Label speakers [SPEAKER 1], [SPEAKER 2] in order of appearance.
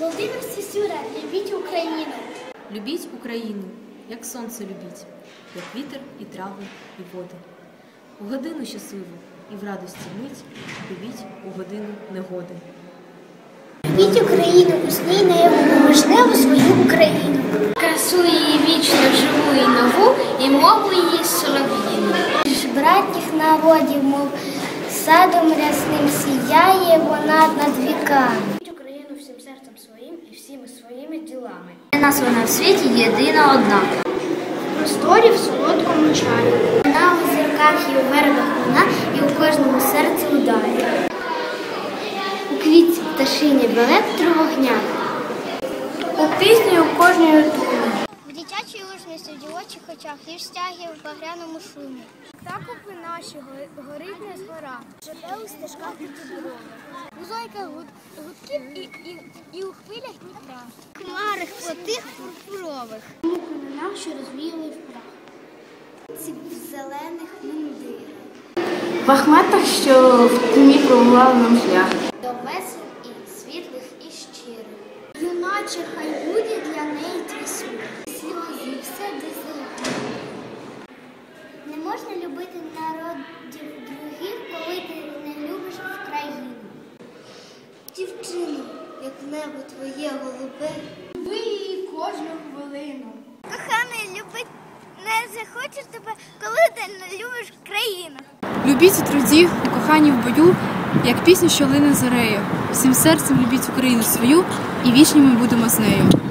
[SPEAKER 1] Володимир Сісюра, любіть Україну.
[SPEAKER 2] Любіть Україну, як сонце любіть, як вітер і трави, і води. У годину щасливу і в радості мить любіть у годину негоди.
[SPEAKER 1] Любіть Україну, усній наяву можливо свою Україну.
[SPEAKER 3] Красу її вічно живу і нову, і мову її солов'їну.
[SPEAKER 1] Братніх народів, мов садом рясним сіяє вона над віками.
[SPEAKER 3] Любіть Україну всім серцем своїм і всіми своїми ділами.
[SPEAKER 4] Для нас вона в світі єдина одна.
[SPEAKER 1] В просторі в солодкому чаю. Вона у зірках і у вербах вона, і у кожному серці ударі. У квітці пташині в вогня. У пісні у кожної дитячій усмісті, в дівочих очах, ліж стяги в багряному шумі. Так опи наші горить не згора, живе у стежках дороги. У зойках гудків і, і, і у хвилях Дніпра. Хмари хватих пурпурових. Нам, що розвіяли в прах. Ці в зелених мундирах.
[SPEAKER 3] В ахметах, що в тьмі пробували нам шлях.
[SPEAKER 1] До весел і світлих і щирих. Юначе, хай можна любити народів других, коли ти не любиш в країну. Дівчино, як небо твоє голубе. Ви її кожну хвилину. Коханий, любить не захочеш тебе, коли ти не любиш країну.
[SPEAKER 5] Любіть у труді, у коханні в бою, як пісню, що лине зорею. Всім серцем любіть Україну свою, і вічні ми будемо з нею.